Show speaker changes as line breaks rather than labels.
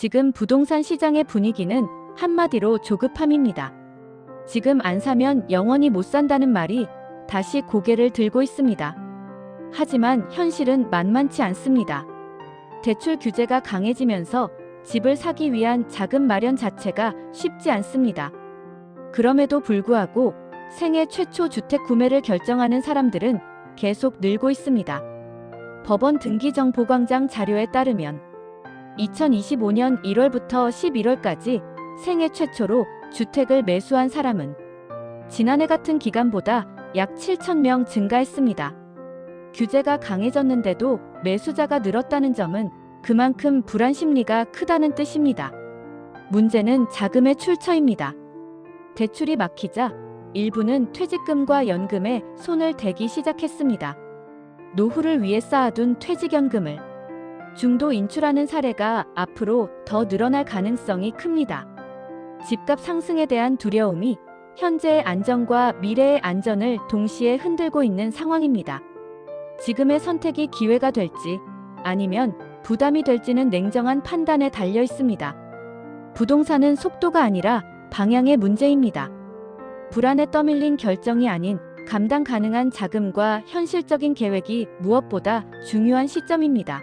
지금 부동산 시장의 분위기는 한마디로 조급함입니다. 지금 안 사면 영원히 못 산다는 말이 다시 고개를 들고 있습니다. 하지만 현실은 만만치 않습니다. 대출 규제가 강해지면서 집을 사기 위한 자금 마련 자체가 쉽지 않습니다. 그럼에도 불구하고 생애 최초 주택 구매를 결정하는 사람들은 계속 늘고 있습니다. 법원 등기정보광장 자료에 따르면 2025년 1월부터 11월까지 생애 최초로 주택을 매수한 사람은 지난해 같은 기간보다 약 7,000명 증가했습니다. 규제가 강해졌는데도 매수자가 늘었다는 점은 그만큼 불안 심리가 크다는 뜻입니다. 문제는 자금의 출처입니다. 대출이 막히자 일부는 퇴직금과 연금에 손을 대기 시작했습니다. 노후를 위해 쌓아둔 퇴직연금을 중도 인출하는 사례가 앞으로 더 늘어날 가능성이 큽니다. 집값 상승에 대한 두려움이 현재의 안정과 미래의 안전을 동시에 흔들고 있는 상황입니다. 지금의 선택이 기회가 될지 아니면 부담이 될지는 냉정한 판단에 달려 있습니다. 부동산은 속도가 아니라 방향의 문제입니다. 불안에 떠밀린 결정이 아닌 감당 가능한 자금과 현실적인 계획이 무엇보다 중요한 시점입니다.